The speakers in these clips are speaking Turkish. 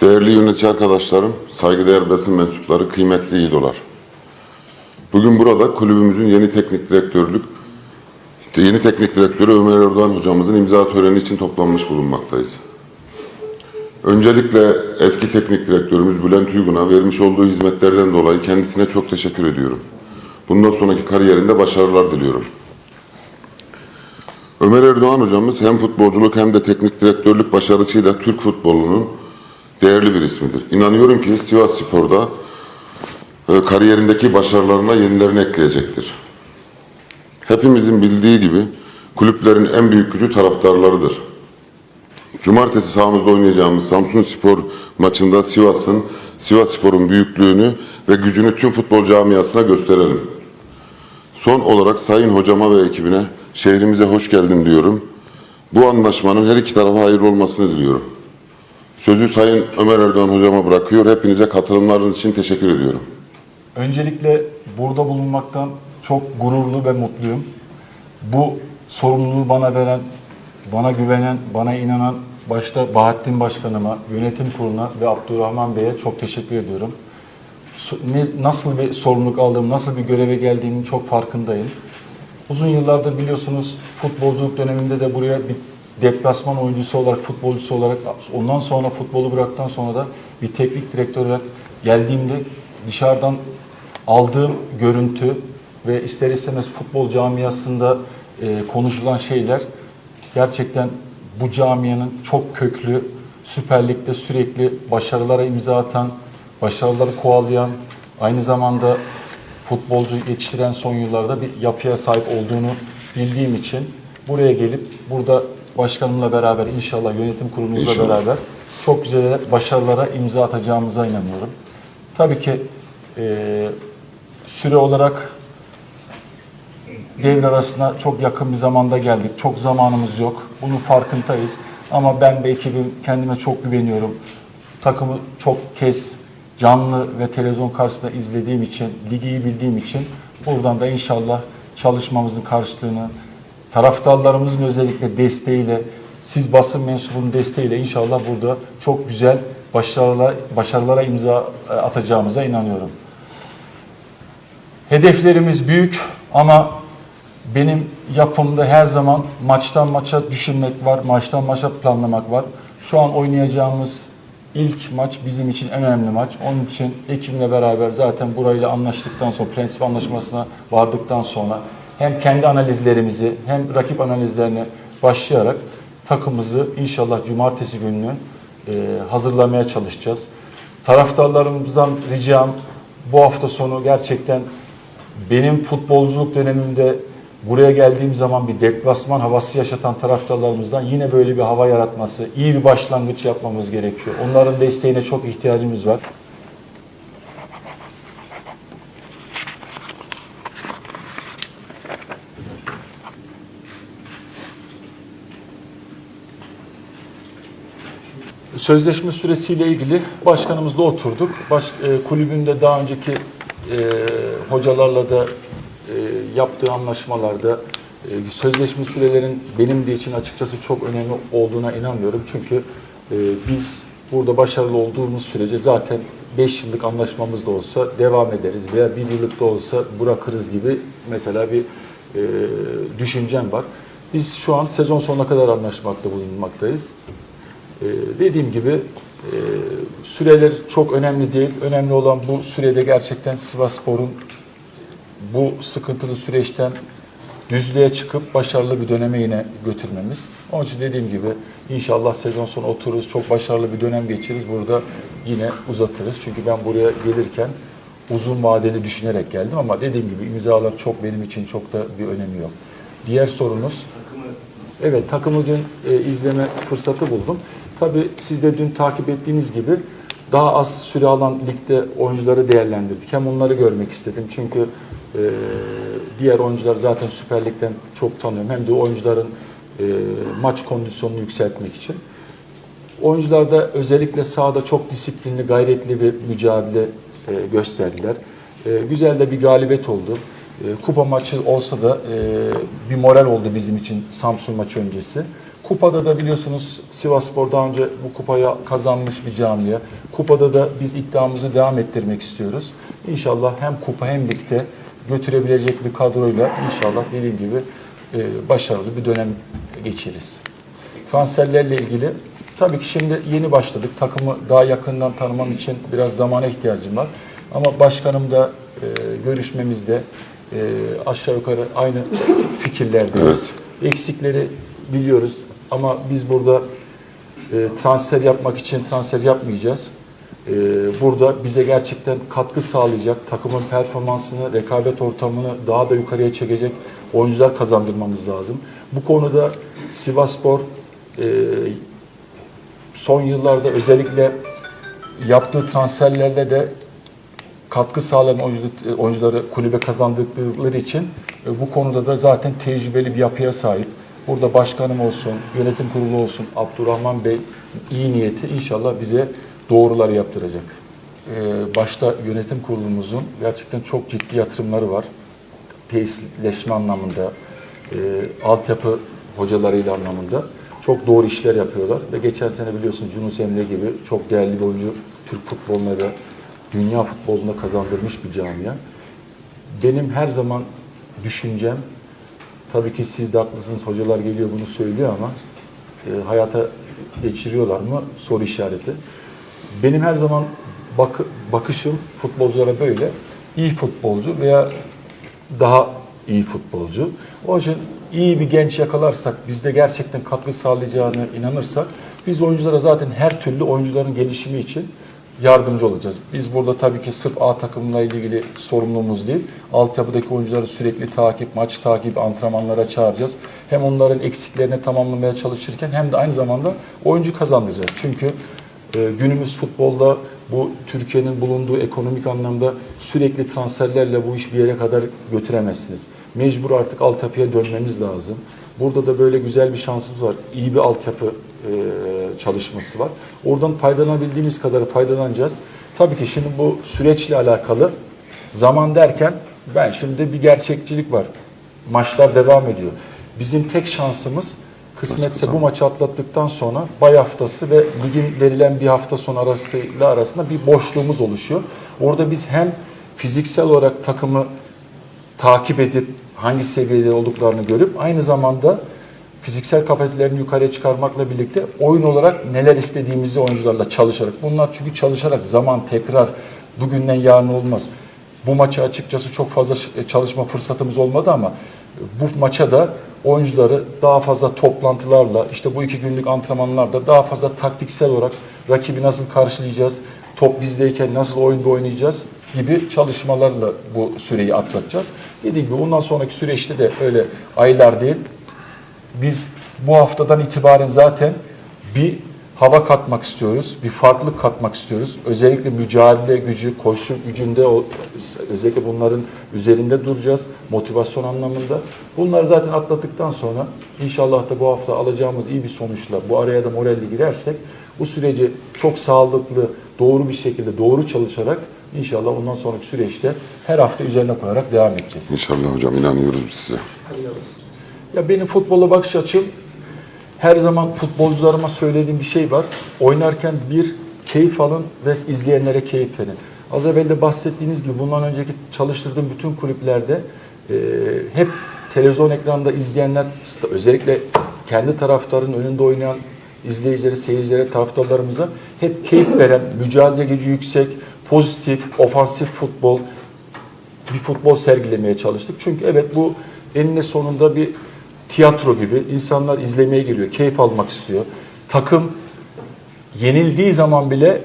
Değerli yönetici arkadaşlarım, saygıdeğer basın mensupları, kıymetli idolar. Bugün burada kulübümüzün yeni teknik direktörlük yeni teknik direktörü Ömer Erdoğan hocamızın imza töreni için toplanmış bulunmaktayız. Öncelikle eski teknik direktörümüz Bülent Uygun'a vermiş olduğu hizmetlerden dolayı kendisine çok teşekkür ediyorum. Bundan sonraki kariyerinde başarılar diliyorum. Ömer Erdoğan hocamız hem futbolculuk hem de teknik direktörlük başarısıyla Türk futbolunun değerli bir ismidir. İnanıyorum ki Sivas Spor'da e, kariyerindeki başarılarına yenilerini ekleyecektir. Hepimizin bildiği gibi kulüplerin en büyük gücü taraftarlarıdır. Cumartesi sahamızda oynayacağımız Samsun Spor maçında Sivas'ın Sivas Spor'un büyüklüğünü ve gücünü tüm futbol camiasına gösterelim. Son olarak Sayın Hocama ve ekibine şehrimize hoş geldin diyorum. Bu anlaşmanın her iki tarafa hayırlı olmasını diliyorum. Sözü Sayın Ömer Erdoğan Hocama bırakıyor. Hepinize katılımlarınız için teşekkür ediyorum. Öncelikle burada bulunmaktan çok gururlu ve mutluyum. Bu sorumluluğu bana veren, bana güvenen, bana inanan başta Bahattin Başkanıma, yönetim kuruluna ve Abdurrahman Bey'e çok teşekkür ediyorum. Nasıl bir sorumluluk aldığım, nasıl bir göreve geldiğimin çok farkındayım. Uzun yıllardır biliyorsunuz futbolculuk döneminde de buraya bir deplasman oyuncusu olarak, futbolcusu olarak, ondan sonra futbolu bıraktıktan sonra da bir teknik direktör olarak geldiğimde dışarıdan aldığım görüntü ve ister istemez futbol camiasında e, konuşulan şeyler gerçekten bu camianın çok köklü, Süper Lig'de sürekli başarılara imza atan, başarıları kovalayan, aynı zamanda futbolcu yetiştiren son yıllarda bir yapıya sahip olduğunu bildiğim için buraya gelip burada başkanımla beraber inşallah yönetim kurulumuzla İnşallah. beraber çok güzel başarılara imza atacağımıza inanıyorum. Tabii ki e, süre olarak devre arasına çok yakın bir zamanda geldik. Çok zamanımız yok. Bunun farkındayız. Ama ben ve ekibim kendime çok güveniyorum. Takımı çok kez canlı ve televizyon karşısında izlediğim için, ligi bildiğim için buradan da inşallah çalışmamızın karşılığını taraftarlarımızın özellikle desteğiyle, siz basın mensubunun desteğiyle inşallah burada çok güzel başarılar, başarılara imza e, atacağımıza inanıyorum. Hedeflerimiz büyük ama benim yapımda her zaman maçtan maça düşünmek var, maçtan maça planlamak var. Şu an oynayacağımız ilk maç bizim için en önemli maç. Onun için ekibimle beraber zaten burayla anlaştıktan sonra, prensip anlaşmasına vardıktan sonra hem kendi analizlerimizi hem rakip analizlerini başlayarak takımımızı inşallah cumartesi gününü e, hazırlamaya çalışacağız. Taraftarlarımızdan ricam bu hafta sonu gerçekten benim futbolculuk dönemimde buraya geldiğim zaman bir deplasman havası yaşatan taraftarlarımızdan yine böyle bir hava yaratması, iyi bir başlangıç yapmamız gerekiyor. Onların desteğine çok ihtiyacımız var. Sözleşme süresiyle ilgili başkanımızla oturduk. Baş, e, kulübün de daha önceki e, hocalarla da e, yaptığı anlaşmalarda e, sözleşme sürelerin benim de için açıkçası çok önemli olduğuna inanmıyorum. Çünkü e, biz burada başarılı olduğumuz sürece zaten 5 yıllık anlaşmamız da olsa devam ederiz veya 1 yıllık da olsa bırakırız gibi mesela bir e, düşüncem var. Biz şu an sezon sonuna kadar anlaşmakta bulunmaktayız. Ee, dediğim gibi e, süreler çok önemli değil. Önemli olan bu sürede gerçekten Sivasspor'un bu sıkıntılı süreçten düzlüğe çıkıp başarılı bir döneme yine götürmemiz. Onun için dediğim gibi inşallah sezon sonu otururuz, çok başarılı bir dönem geçiririz. Burada yine uzatırız. Çünkü ben buraya gelirken uzun vadeli düşünerek geldim ama dediğim gibi imzalar çok benim için çok da bir önemi yok. Diğer sorunuz Evet, takımı dün e, izleme fırsatı buldum. Tabii siz de dün takip ettiğiniz gibi daha az süre alan ligde oyuncuları değerlendirdik. Hem onları görmek istedim çünkü e, diğer oyuncular zaten Süper Lig'den çok tanıyorum. Hem de oyuncuların e, maç kondisyonunu yükseltmek için. Oyuncular da özellikle sahada çok disiplinli, gayretli bir mücadele e, gösterdiler. E, güzel de bir galibiyet oldu. E, kupa maçı olsa da e, bir moral oldu bizim için Samsun maçı öncesi. Kupada da biliyorsunuz Sivasspor daha önce bu kupaya kazanmış bir camia. Kupada da biz iddiamızı devam ettirmek istiyoruz. İnşallah hem kupa hem ligde götürebilecek bir kadroyla inşallah dediğim gibi e, başarılı bir dönem geçiririz. Transferlerle ilgili tabii ki şimdi yeni başladık. Takımı daha yakından tanımam için biraz zamana ihtiyacım var. Ama başkanım da e, görüşmemizde e, aşağı yukarı aynı fikirlerdeyiz. Eksikleri biliyoruz ama biz burada e, transfer yapmak için transfer yapmayacağız. E, burada bize gerçekten katkı sağlayacak, takımın performansını, rekabet ortamını daha da yukarıya çekecek oyuncular kazandırmamız lazım. Bu konuda Sivasspor e, son yıllarda özellikle yaptığı transferlerle de katkı sağlayan oyuncu- oyuncuları kulübe kazandırdıkları için e, bu konuda da zaten tecrübeli bir yapıya sahip. Burada başkanım olsun, yönetim kurulu olsun, Abdurrahman Bey iyi niyeti inşallah bize doğruları yaptıracak. E, Başta yönetim kurulumuzun gerçekten çok ciddi yatırımları var. Tesisleşme anlamında, e, altyapı hocalarıyla anlamında çok doğru işler yapıyorlar. Ve geçen sene biliyorsunuz Yunus Emre gibi çok değerli bir oyuncu Türk futboluna ve dünya futboluna kazandırmış bir camia. Benim her zaman düşüncem, tabii ki siz de haklısınız, hocalar geliyor bunu söylüyor ama e, hayata geçiriyorlar mı soru işareti. Benim her zaman bak- bakışım futbolculara böyle. iyi futbolcu veya daha iyi futbolcu. O için iyi bir genç yakalarsak, bizde gerçekten katkı sağlayacağına inanırsak, biz oyunculara zaten her türlü oyuncuların gelişimi için yardımcı olacağız. Biz burada tabii ki sırf A takımla ilgili sorumluluğumuz değil, altyapıdaki oyuncuları sürekli takip, maç takip, antrenmanlara çağıracağız. Hem onların eksiklerini tamamlamaya çalışırken hem de aynı zamanda oyuncu kazandıracağız. Çünkü e, günümüz futbolda bu Türkiye'nin bulunduğu ekonomik anlamda sürekli transferlerle bu iş bir yere kadar götüremezsiniz. Mecbur artık altyapıya dönmemiz lazım. Burada da böyle güzel bir şansımız var. İyi bir altyapı çalışması var. Oradan faydalanabildiğimiz kadar faydalanacağız. Tabii ki şimdi bu süreçle alakalı zaman derken ben şimdi bir gerçekçilik var. Maçlar devam ediyor. Bizim tek şansımız kısmetse bu maçı atlattıktan sonra bay haftası ve ligin verilen bir hafta sonu arasıyla arasında bir boşluğumuz oluşuyor. Orada biz hem fiziksel olarak takımı takip edip hangi seviyede olduklarını görüp aynı zamanda fiziksel kapasitelerini yukarıya çıkarmakla birlikte oyun olarak neler istediğimizi oyuncularla çalışarak. Bunlar çünkü çalışarak zaman tekrar bugünden yarın olmaz. Bu maça açıkçası çok fazla ş- çalışma fırsatımız olmadı ama bu maça da oyuncuları daha fazla toplantılarla işte bu iki günlük antrenmanlarda daha fazla taktiksel olarak rakibi nasıl karşılayacağız, top bizdeyken nasıl oyunda oynayacağız gibi çalışmalarla bu süreyi atlatacağız. Dediğim gibi ondan sonraki süreçte de öyle aylar değil, biz bu haftadan itibaren zaten bir hava katmak istiyoruz, bir farklılık katmak istiyoruz. Özellikle mücadele gücü, koşu gücünde o- özellikle bunların üzerinde duracağız motivasyon anlamında. Bunları zaten atlattıktan sonra inşallah da bu hafta alacağımız iyi bir sonuçla bu araya da moralli girersek bu süreci çok sağlıklı, doğru bir şekilde doğru çalışarak inşallah ondan sonraki süreçte her hafta üzerine koyarak devam edeceğiz. İnşallah hocam inanıyoruz biz size. Ya benim futbola bakış açım her zaman futbolcularıma söylediğim bir şey var. Oynarken bir keyif alın ve izleyenlere keyif verin. Az evvel de bahsettiğiniz gibi bundan önceki çalıştırdığım bütün kulüplerde e, hep televizyon ekranında izleyenler özellikle kendi taraftarın önünde oynayan izleyicilere, seyircilere, taraftarlarımıza hep keyif veren, mücadele gücü yüksek, pozitif, ofansif futbol, bir futbol sergilemeye çalıştık. Çünkü evet bu eninde sonunda bir tiyatro gibi insanlar izlemeye geliyor, keyif almak istiyor. Takım yenildiği zaman bile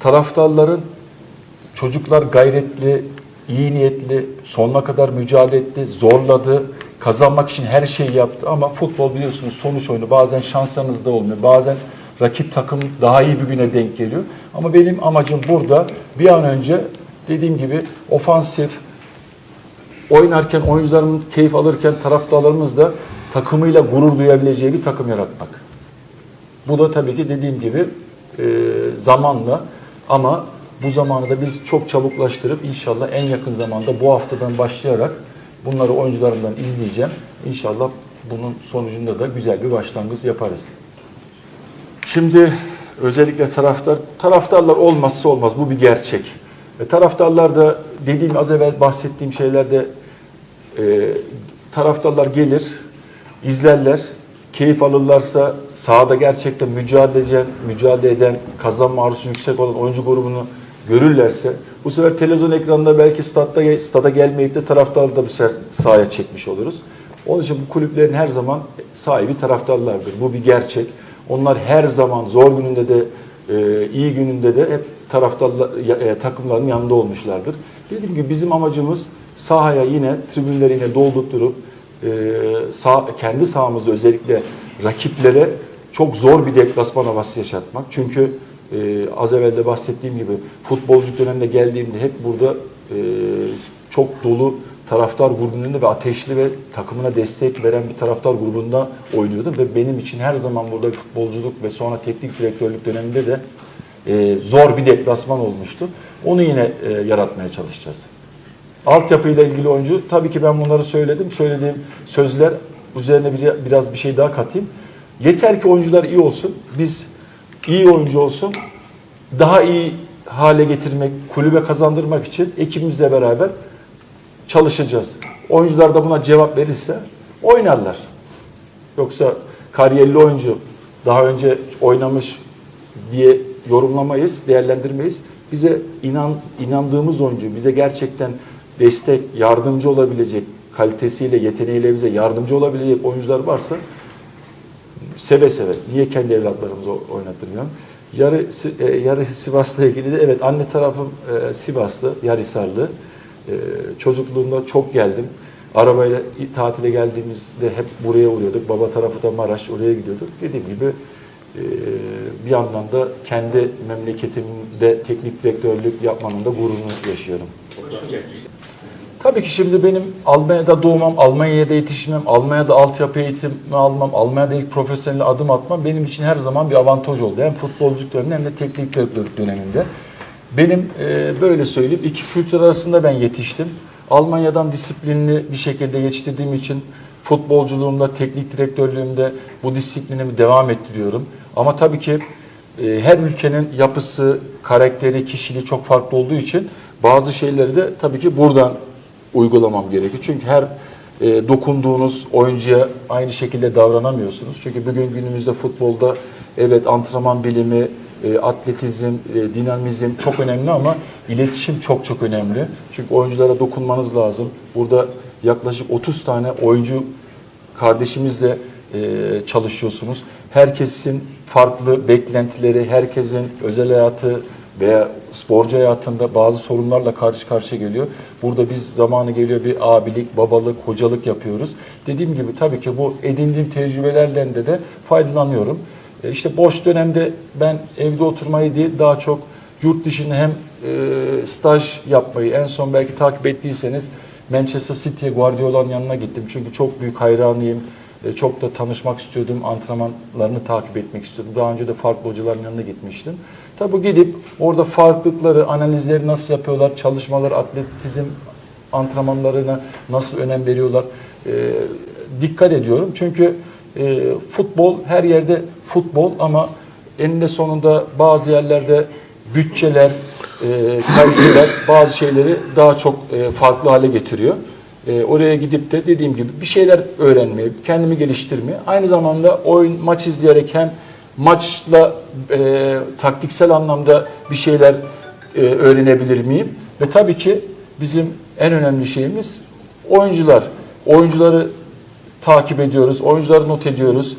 taraftarların çocuklar gayretli, iyi niyetli, sonuna kadar mücadele etti, zorladı, kazanmak için her şeyi yaptı ama futbol biliyorsunuz sonuç oyunu bazen şansınızda olmuyor. Bazen rakip takım daha iyi bir güne denk geliyor. Ama benim amacım burada bir an önce dediğim gibi ofansif, oynarken oyuncularımın keyif alırken taraftarlarımız da takımıyla gurur duyabileceği bir takım yaratmak. Bu da tabii ki dediğim gibi e, zamanla ama bu zamanı da biz çok çabuklaştırıp inşallah en yakın zamanda bu haftadan başlayarak bunları oyuncularımdan izleyeceğim. İnşallah bunun sonucunda da güzel bir başlangıç yaparız. Şimdi özellikle taraftar, taraftarlar olmazsa olmaz. Bu bir gerçek. Ve taraftarlar da dediğim az evvel bahsettiğim şeylerde e, taraftarlar gelir, izlerler, keyif alırlarsa sahada gerçekten mücadele eden, mücadele eden, kazanma arzusu yüksek olan oyuncu grubunu görürlerse bu sefer televizyon ekranında belki statta, stada gelmeyip de taraftarı da bu sefer sahaya çekmiş oluruz. Onun için bu kulüplerin her zaman sahibi taraftarlardır. Bu bir gerçek. Onlar her zaman zor gününde de e, iyi gününde de hep taraftarlar e, takımların yanında olmuşlardır. Dediğim gibi bizim amacımız sahaya yine tribünleri yine doldurtup e, sağ, kendi sahamızda özellikle rakiplere çok zor bir deplasman havası yaşatmak. Çünkü e, az evvel de bahsettiğim gibi futbolculuk döneminde geldiğimde hep burada e, çok dolu taraftar grubunda ve ateşli ve takımına destek veren bir taraftar grubunda oynuyordum ve benim için her zaman burada futbolculuk ve sonra teknik direktörlük döneminde de e, zor bir deplasman olmuştu. Onu yine e, yaratmaya çalışacağız. Altyapıyla ilgili oyuncu tabii ki ben bunları söyledim. Söylediğim sözler üzerine bir, biraz bir şey daha katayım. Yeter ki oyuncular iyi olsun. Biz iyi oyuncu olsun. Daha iyi hale getirmek, kulübe kazandırmak için ekibimizle beraber çalışacağız. Oyuncular da buna cevap verirse oynarlar. Yoksa kariyerli oyuncu daha önce oynamış diye yorumlamayız, değerlendirmeyiz. Bize inan inandığımız oyuncu, bize gerçekten destek, yardımcı olabilecek kalitesiyle, yeteneğiyle bize yardımcı olabilecek oyuncular varsa seve seve. Niye kendi evlatlarımızı o- oynattırmıyorum? Yarı, e, yarı Sivas'la ilgili de evet anne tarafım e, Sivaslı, Yarhisarlı. E, çocukluğumda çok geldim. Arabayla tatile geldiğimizde hep buraya uğruyorduk. Baba tarafı da Maraş, oraya gidiyorduk. Dediğim gibi e, bir yandan da kendi memleketimde teknik direktörlük yapmanın da gururunu yaşıyorum. Tabii ki şimdi benim Almanya'da doğmam, Almanya'da yetişmem, Almanya'da altyapı eğitimi almam, Almanya'da ilk profesyonel adım atmam benim için her zaman bir avantaj oldu. Hem futbolculuk döneminde hem de teknik direktörlük döneminde. Benim e, böyle söyleyeyim iki kültür arasında ben yetiştim. Almanya'dan disiplinli bir şekilde yetiştirdiğim için futbolculuğumda, teknik direktörlüğümde bu disiplinimi devam ettiriyorum. Ama tabii ki e, her ülkenin yapısı, karakteri, kişiliği çok farklı olduğu için bazı şeyleri de tabii ki buradan uygulamam gerekiyor. Çünkü her e, dokunduğunuz oyuncuya aynı şekilde davranamıyorsunuz. Çünkü bugün günümüzde futbolda evet antrenman bilimi, e, atletizm, e, dinamizm çok önemli ama iletişim çok çok önemli. Çünkü oyunculara dokunmanız lazım. Burada yaklaşık 30 tane oyuncu kardeşimizle e, çalışıyorsunuz. Herkesin farklı beklentileri, herkesin özel hayatı veya sporcu hayatında bazı sorunlarla karşı karşıya geliyor. Burada biz zamanı geliyor bir abilik, babalık, hocalık yapıyoruz. Dediğim gibi tabii ki bu edindiğim tecrübelerle de de faydalanıyorum. E, işte boş dönemde ben evde oturmayı değil daha çok yurt dışında hem e, staj yapmayı en son belki takip ettiyseniz Manchester City'ye Guardiola'nın yanına gittim. Çünkü çok büyük hayranıyım. E, Çok da tanışmak istiyordum. Antrenmanlarını takip etmek istiyordum. Daha önce de farklı hocaların yanına gitmiştim. Tabi gidip orada farklılıkları, analizleri nasıl yapıyorlar, çalışmalar, atletizm antrenmanlarına nasıl önem veriyorlar e, dikkat ediyorum. Çünkü e, futbol her yerde futbol ama eninde sonunda bazı yerlerde bütçeler, e, kaliteler bazı şeyleri daha çok e, farklı hale getiriyor. E, oraya gidip de dediğim gibi bir şeyler öğrenmeye, kendimi geliştirmeye, aynı zamanda oyun, maç izleyerek hem maçla e, taktiksel anlamda bir şeyler e, öğrenebilir miyim? Ve tabii ki bizim en önemli şeyimiz oyuncular. Oyuncuları takip ediyoruz, oyuncuları not ediyoruz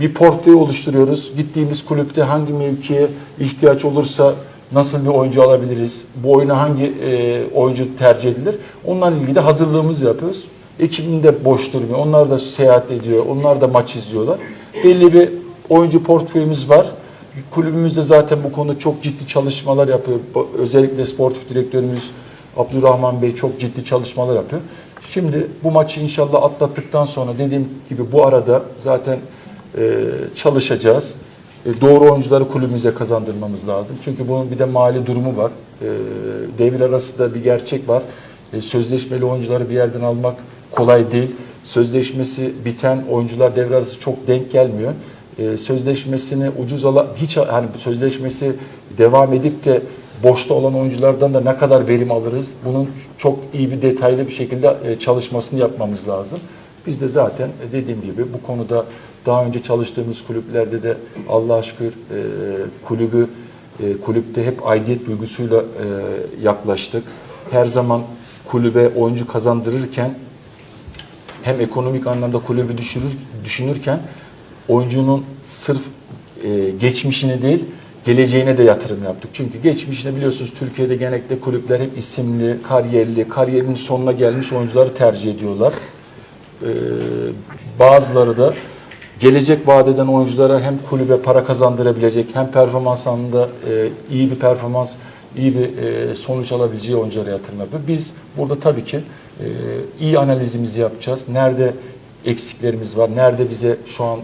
bir portföy oluşturuyoruz. Gittiğimiz kulüpte hangi mevkiye ihtiyaç olursa nasıl bir oyuncu alabiliriz? Bu oyuna hangi e, oyuncu tercih edilir? Onlarla ilgili de hazırlığımızı yapıyoruz. Ekibim de boş durmuyor. Onlar da seyahat ediyor. Onlar da maç izliyorlar. Belli bir oyuncu portföyümüz var. Kulübümüz de zaten bu konuda çok ciddi çalışmalar yapıyor. Özellikle sportif direktörümüz Abdurrahman Bey çok ciddi çalışmalar yapıyor. Şimdi bu maçı inşallah atlattıktan sonra dediğim gibi bu arada zaten e, çalışacağız. E, doğru oyuncuları kulübümüze kazandırmamız lazım. Çünkü bunun bir de mali durumu var. E, devir arası da bir gerçek var. E, sözleşmeli oyuncuları bir yerden almak kolay değil. sözleşmesi biten oyuncular devre arası çok denk gelmiyor. E, sözleşmesini ucuz ala hiç hani sözleşmesi devam edip de boşta olan oyunculardan da ne kadar verim alırız bunun çok iyi bir detaylı bir şekilde e, çalışmasını yapmamız lazım. Biz de zaten e, dediğim gibi bu konuda daha önce çalıştığımız kulüplerde de Allah'a şükür kulübü kulüpte hep aidiyet duygusuyla yaklaştık. Her zaman kulübe oyuncu kazandırırken hem ekonomik anlamda kulübü düşürür, düşünürken oyuncunun sırf e, geçmişini değil geleceğine de yatırım yaptık. Çünkü geçmişine biliyorsunuz Türkiye'de genellikle kulüpler hep isimli, kariyerli, kariyerinin sonuna gelmiş oyuncuları tercih ediyorlar. Ee, bazıları da gelecek vaat oyunculara hem kulübe para kazandırabilecek hem performans anında e, iyi bir performans, iyi bir e, sonuç alabileceği oyunculara yatırım yapıyor. Biz burada tabii ki e, iyi analizimizi yapacağız. Nerede eksiklerimiz var, nerede bize şu an e,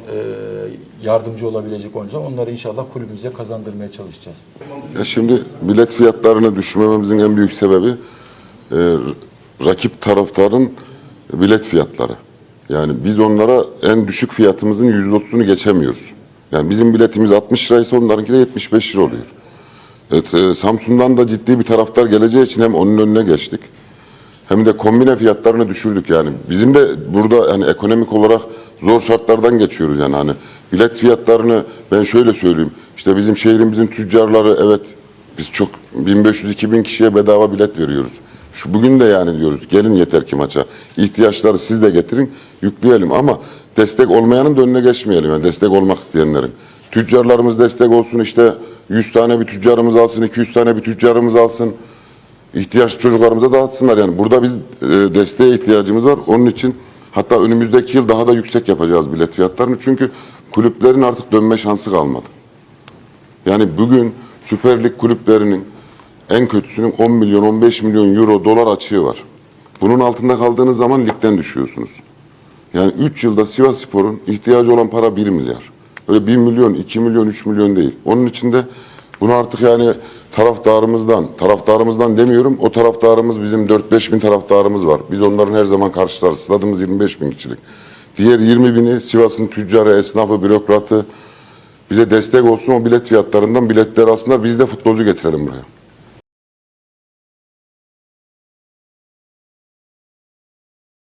yardımcı olabilecek oyuncular onları inşallah kulübümüze kazandırmaya çalışacağız. Ya şimdi bilet fiyatlarını düşürmememizin en büyük sebebi e, rakip taraftarın bilet fiyatları. Yani biz onlara en düşük fiyatımızın %30'unu geçemiyoruz. Yani bizim biletimiz 60 liraysa onlarınki de 75 lira oluyor. Evet, e, Samsun'dan da ciddi bir taraftar geleceği için hem onun önüne geçtik. Hem de kombine fiyatlarını düşürdük yani. Bizim de burada yani ekonomik olarak zor şartlardan geçiyoruz yani hani bilet fiyatlarını ben şöyle söyleyeyim. İşte bizim şehrimizin tüccarları evet biz çok 1500-2000 kişiye bedava bilet veriyoruz. Şu bugün de yani diyoruz gelin yeter ki maça. İhtiyaçları siz de getirin yükleyelim ama destek olmayanın da önüne geçmeyelim. Yani destek olmak isteyenlerin. Tüccarlarımız destek olsun işte 100 tane bir tüccarımız alsın, 200 tane bir tüccarımız alsın ihtiyaç çocuklarımıza dağıtsınlar. Yani burada biz e, desteğe ihtiyacımız var. Onun için hatta önümüzdeki yıl daha da yüksek yapacağız bilet fiyatlarını. Çünkü kulüplerin artık dönme şansı kalmadı. Yani bugün Süper Lig kulüplerinin en kötüsünün 10 milyon, 15 milyon euro, dolar açığı var. Bunun altında kaldığınız zaman ligden düşüyorsunuz. Yani 3 yılda Sivas Spor'un ihtiyacı olan para 1 milyar. Öyle 1 milyon, 2 milyon, 3 milyon değil. Onun için de bunu artık yani taraftarımızdan, taraftarımızdan demiyorum, o taraftarımız bizim 4-5 bin taraftarımız var. Biz onların her zaman karşılarız. Stadımız 25 bin kişilik. Diğer 20 bini Sivas'ın tüccarı, esnafı, bürokratı bize destek olsun o bilet fiyatlarından biletleri aslında biz de futbolcu getirelim buraya.